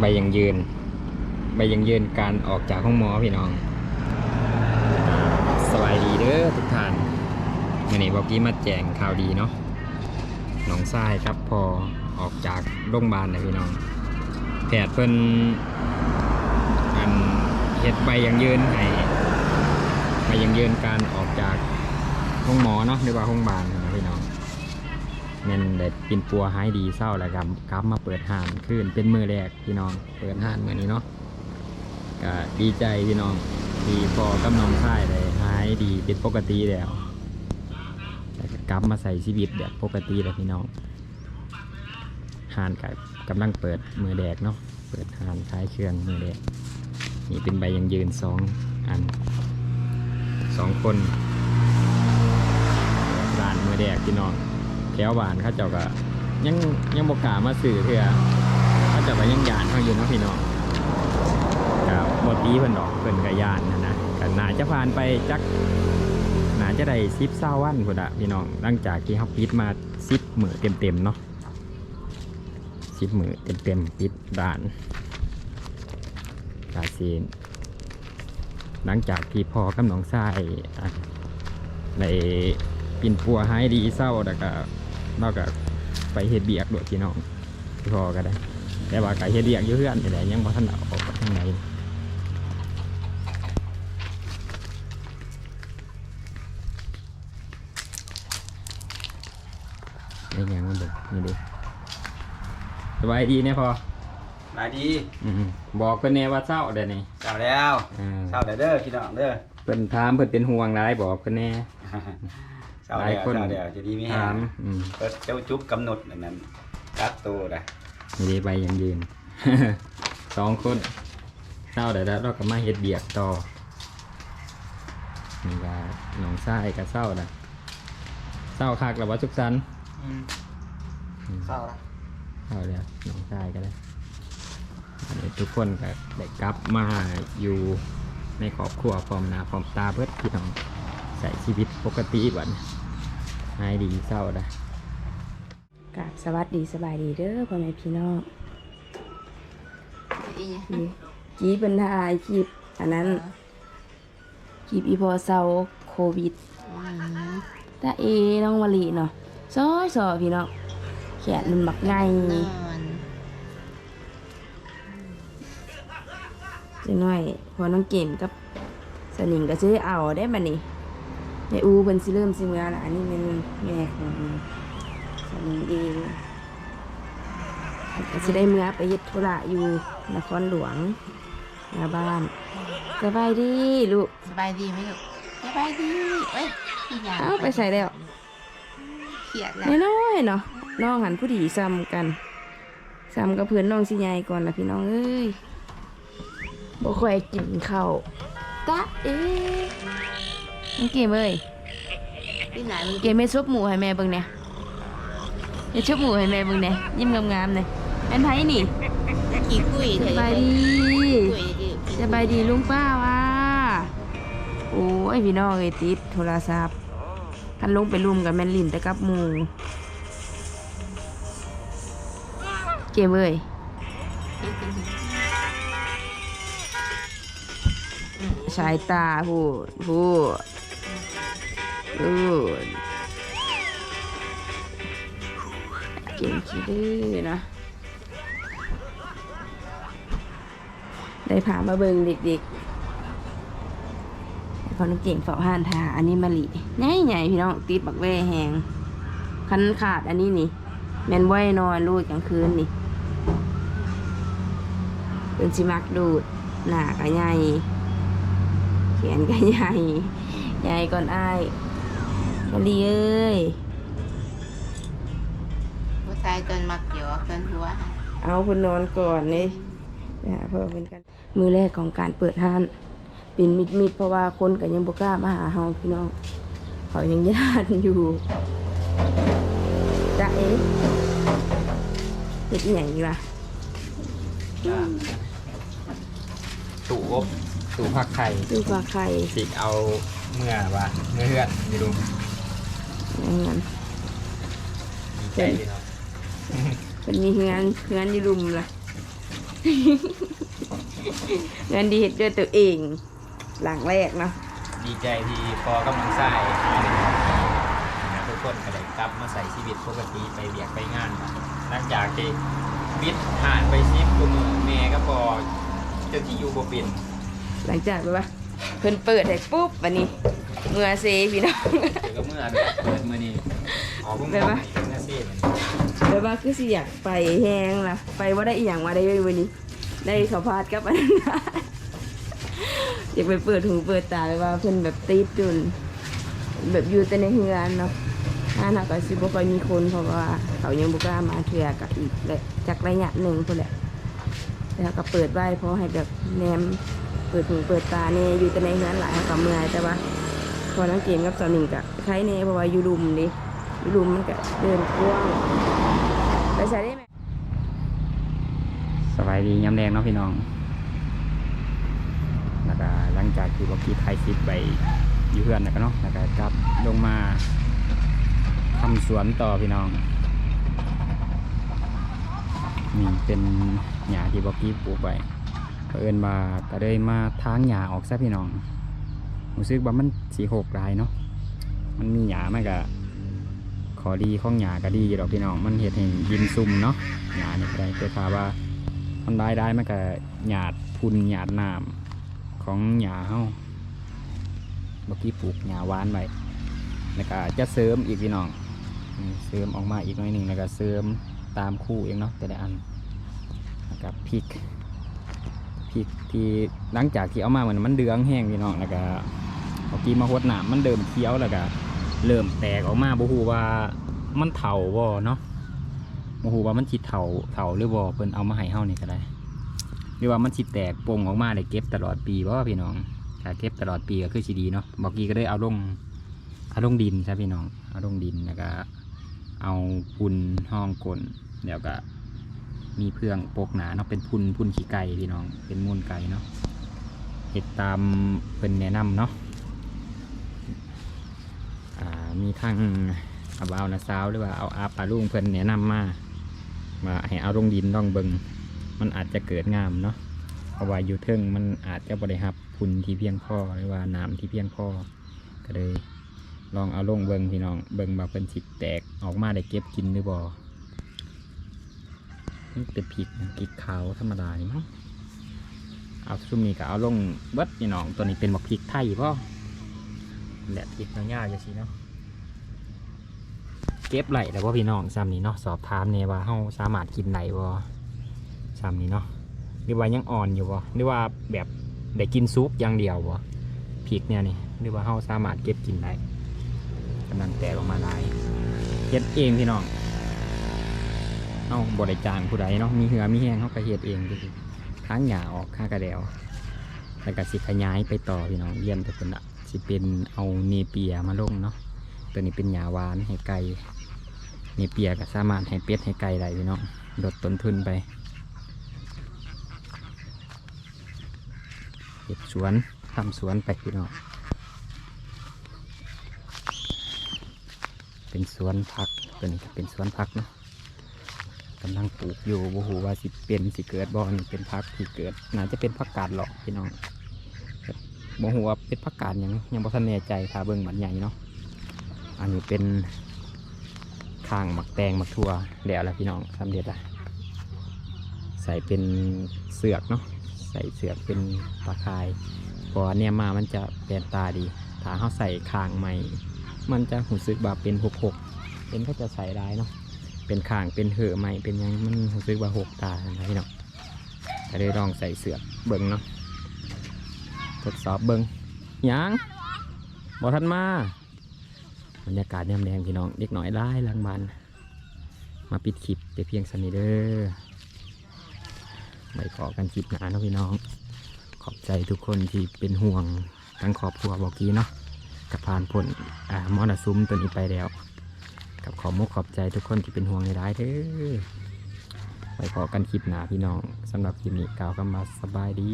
ใบยังยืน ใบยังยืนการออกจากห้องหมอพี่น้องสวัสดีเด้อทุกท่านวันนี้บอกกี้มาแจ้งข่าวดีเนาะน้องทรายครับพอออกจากโรงพยาบาลนะพี่น้องแพทย์เพิ่นอันเฮ็ดใบยังยืนให้ใบยังยืนการออกจากห้องหมอเนาะหรือว่าห้องพยาบาล นะพี่นแม่นได้ปินปัวหายดีเศร้าแล้วครับกลับมาเปิดห้านขึ้นเป็นมือแรกพี่น้อง เปิดห้านมือนี้เนาะก็ดีใจพี่น้องดีพอกำน้องชายได้หายดีเป็นปกติแล้วแล้วก็กลับมาใส่ชีวิตแบบปกติแล้วพี่น้องห้านกับกำลังเปิดมือแดกเนาะเปิดห้านขายเครื่องมือแดกนี่เป็นใบยังยืนสองอันสองคนร้านมือแดกพี่น้อง แถวบ้านเขาเจ้าก็ยังยังบกามาสื่อเถื่อเขาเจ้าก็ยังยานเขาอยู่นะพี่น้องกับโมตีเพิ่นดอกเพิ่นกับยานนะนะกันน่าจะผ่านไปจักหนาจะได้ซิปเศร้าวันพุ่นอะพี่น้องหลังจากที่เขาปิดมาซิปมือเต็มๆเนาะสิบมือเต็มๆปิดด่านกาซีนหลังจากที่พอกับน้องทรายอ่ในปินปัวหายดีเศร้าแล้วก็ นอกจากไปเฮ็ดเบียกด้วยพี่น้องพี่พอก็ได้ แต่ว่าก็เฮ็ดเบียกอยู่เพื่อนนี่แหละยังบ่ทันเอาออกไปทางไหนได้ยังมันเด็กนี่ดิสบายดีเนี่ยพอมาดีอืมบอกเพิ่นแน่ว่าเศร้าเดี๋ยวนี้เช้าแล้วอ่าเช้าแล้วเด้อพี่น้องเด้อเพิ่นถามเพิ่นเป็นห่วงหลายบอกเพิ่นแน่ เช้าหลาแล้ยวคนเช้าแล้วจะดีไหมถามอืมเปิดเจ้าจุ๊บกำหนดอันนั้นกักตัวนะนี่ได้ใบยังยืน สองคนเศร้าเดี๋ยวเราก็มาเฮ็ดเบียกต่อนี่ว่าน้องชายก็เศร้านะเศร้าคักแล้วว่าสุกสันต์เช้าละเศร้าแล้วน้องชายก็ได้อันนี้ทุกคนก็ได้กลับมาอยู่ในครอบครัวพร้อมหน้าพร้อมตาเพื่อพี่น้องใส่ชีวิตปกติบัดนี้ หายดีเศร้าได้กับสวัสดีสบายดีเด้อพ่อแม่พี่น้องนี่จีเป็นทายคลิปอันนั้นคลิปอีพอเซาโควิดตาเอน้องวลีเนาะซอยซอพี่น้องแขนมันบักไงจังหน่อยพอน้องเกมกับสนิงก็จะได้เอาได้มานี่ แม่อูเป็นสิเริ่มสิเมื่อละอันนี้เป็นแม่ของสนิงเองก็จะได้เมื่อไปเฮ็ดธุระอยู่นครหลวงหน้าบ้านสบายดีลูกสบายดีไหมลูกสบายดีเอ้ยพี่ยาเอ้าไปใส่แล้วเขียดแล้วน้อยๆเนาะน้องหันผู้ดีซ้ำกันซ้ำกับเพื่อนน้องสิใหญ่ก่อนละพี่น้องเอ้ยบ่ค่อยกินข้าวตะเอ๊ะน้องเกมเอ้ยพี่ไหนมึงเกมไม่ซุปหมูให้แม่เบิ่งเนี่ยอย่าชุบหมูให้แม่เบิ่งเนี่ยยิ้มงามๆเนี่ยเป็นไผนี่ขี้คุยสบายดีสบายดีลุงป้าวะโอ้ยพี่น้องเอ้ยติดโทรศัพท์คันลงไปรุมกับแม่นลินแต่กับหมูเกมเอ้ยสายตาพูดพู ดูเก่งขี้ดื้อนะ ได้พามาเบิงเด็กๆพอน้องเก่งเฝ้าห้านทาอันนี้มะลิใหญ่ๆพี่น้องติดบักแว่แหงคันขาดอันนี้นี่ แมนไว้นอนลูกกลางคืนนี่เป็นสิมักดูดหนาก็ใหญ่แขนก็ใหญ่ใหญ่ก่อนอ้าย มาลีเอ้ยผู้ชายจนมักหยอกจนหัวเอาคนนอนก่อนเลยไปหาเพิ่มเป็นกันมือแรกของการเปิดห้านเป็นมิดมิดๆเพราะว่าคนก็ยังบกล้ามาหาเฮาพี่น้องเขายังญาติอยู่จ้าเอ๊ะเฮ็ดอหย่างนี้ล่ะตู่อบตู่ผักไข่ดูปลาไข่สิเอาเมื่อว่าเมื่อเฮือนอยู่ดู อย่างนั้นดีใจพี่น้องเป็นมีเฮือนเฮือนอยี่รุมล่ะเงินดีเฮ็ดด้วยตัวเอง หลังแรกเนาะดีใจที่พอกำลังใส่ทุกคนก็ได้กลับมาใส่ชีวิตปกติไปเบียกไปงานเนาะหลังจากที่บิดผ่านไปชิปกูมือแม่ก็พอเจ้าที่อยู่บ่เป็นหลังจากแบบว่าเพิ่นเปิดให้ปุ๊บวันนี้ เมื่อเซพี่น้อง เดี๋ยวก็เมื่อเปิดมือนี้ออกพุ่งแบบว่า เมื่อเสียแบบว่าคือสิอยากไปแฮงล่ะ ไปว่าได้อีหยังมาได้เลยวันนี้ ได้สัมภาษณ์กับอันนั้นนะอยากไปเปิดหูเปิดตาแบบว่าเพิ่นแบบติดจุนแบบอยู่แต่ในเฮือนเนาะงานหาก็สิบ่ค่อยมีคนเพราะว่า เขายังบ่กล้ามาเทื่อกับอีกและจากระยะหนึ่งพุ่นแหละ แล้วก็เปิดไว้เพราะให้แบบแนมเปิดหูเปิดตาเนี่ยอยู่แต่ในเฮือนหลายเขาก็เมื่อยแต่ว่า พอนังเกมกับสาวหนึ่งกับใครเนี่ยเพราะว่ายูรุมดิอยู่รุมมันก็เดินกว้างไปใช้ได้ไหมสบายดีย้ำแดงเนาะพี่น้องแล้วก็หลังจากที่บอกกี้ไทยซิปไปอยู่เพื่อนแล้วก็เนาะแล้วก็กลับลงมาทำสวนต่อพี่น้องนี่เป็นหญ้าที่บอกกี้ปลูกไว้เผอิญมาก็เลยมาทางหญ้าออกซะพี่น้อง รู้สึกว่ามันสีหกลายเนาะมันมีหญ้ามันก็ขอดีข้องหญ้าก็ดีดอกพี่น้องมันเห็ดให้ดินซุ่มเนาะหญ้านี่ก็ได้แต่ถ้าว่ามันได้ได้มันก็หยาดพุนหยาดน้ำของหญ้าเฮาเมื่อกี้ปลูกหญ้าหวานไว้แล้วก็จะเสริมอีกพี่น้องเสริมออกมาอีกหน่อยหนึ่งแล้วก็เสริมตามคู่เองเนาะแต่ละอันแล้วก็พริกพริกที่หลังจากที่เอามาเหมือนมันเดืองแห้งพี่น้องแล้วก็ เมื่อกี้มาหดน้ำมันเดิมเคี้ยวแล้วก็เริ่มแตกออกมาบ่ฮู้ว่ามันเถาบ่เนาะโมโหว่ามันสิเถาเถาหรือบ่เพิ่นเอามาให้เฮานี่ก็ได้หรือว่ามันสิแตกปงออกมาได้เก็บตลอดปีบ่พี่น้องถ้าเก็บตลอดปีก็คือสิดีเนาะบอกกี้ก็ได้เอาลงเอาลงดินใช่พี่น้องเอาลงดินแล้วก็เอาพุนห้องกลนเดี๋ยวก็มีเพื่องปกหนาเนาะเป็นพุนพุนขี้ไก่พี่น้องเป็นมูลไก่เนาะเห็ดตามเพิ่นแนะนำเนาะ มีทั้งเอาบาวนะสาวหรือว่าเอาอาปลาลุงเพิ่นแนะนำมาว่าให้เอาลงดินลองเบิงมันอาจจะเกิดงามเนาะเพราะว่าอยู่เทิงมันอาจจะบริหับพุนที่เพียงพอหรือว่าน้ำที่เพียงพอก็เลยลองเอาลงเบิงพี่น้องเบิงมาเป็นสิแตกออกมาได้เก็บกินหรือบ่นี่เป็นพริกนะพริกขาวธรรมดานี่มั้งเอาซุ่มนี้ก็เอาลงเบิดพี่น้องตัวนี้เป็นบักพริกไทยป่ะแหละพริกยาวๆอย่างนี้เนาะ เก็บไหลแล้วว่าพี่น้องซ้ำนี้เนาะสอบถามเนี่ยว่าเฮาสามารถกินไหลบ่ซ้ำนี้เนาะหรือว่ายังอ่อนอยู่บ่หรือว่าแบบได้กินซุปอย่างเดียวบ่พริกเนี่ยนี่หรือว่าเฮาสามารถเก็บกินได้กำลังแตกออกมาหลายเฮ็ดเองพี่น้องเฮาบ่ได้จ้างผู้ใดเนาะมีเหือมีแห้งเฮาก็เฮ็ดเองก็คือค้งหญ้าออกค้ากระเดวแล้วก็สิขยายไปต่อพี่น้องเยี่ยมทุกคนละสิเป็นเอาเนเปียมาลงเนาะตัวนี้เป็นหญ้าหวานให้ไก่ นี่เปียก็สามารถให้เป็ดให้ไก่ได้พี่น้องลดต้นทุนไปเก็บสวนทำสวนไปพี่น้องเป็นสวนผักตัวนี้เป็นสวนผักนะกำลังปลูกอยู่บ่ฮู้ว่าสิเป็นสิเกิดบ่นี่เป็นผักที่เกิดน่าจะเป็นผักกาดหรอกพี่น้องบ่ฮู้ว่าเป็นผักกาดยังยังบ่ทันแน่ใจถ้าเบิ่งมันใหญ่เนาะอันนี้เป็น ข้างหมักแตงหมักทั่วแล้วละพี่น้องสำเร็จละใส่เป็นเสือกเนาะใส่เสือกเป็นตาคายพราะว่าเนี่ยมามันจะแปลนตาดีถ้าเขาใส่ข้างใหม่ มันจะหูซึกแบบเป็นหกหกเป็นก็จะใส่ได้เนาะเป็นข้างเป็นเหอใหม่เป็นยังมันหูซึกว่าหกตานะพี่น้องก็เลยลองใส่เสือกเบิ้งเนาะทดสอบเบิ้งหยังบอทันมา บรรยากาศยามแดงพี่น้องเด็กหน่อยไล่หลังบ้านมาปิดคลิปแต่เพียงสนิเดอร์ไปขอกันคลิปหนาเนาะพี่น้อง ขอบใจทุกคนที่เป็นห่วงทั้งครอบครัวบอกกี้เนาะกับผ่านผลอ่ามอนาซุ้มตัวนี้ไปแล้ว กับขอมุกขอบใจทุกคนที่เป็นห่วงในร้ายเด้อไปขอกันคลิปหนาพี่น้องสำหรับคลิปนี้กล่าวคำมาสบายดี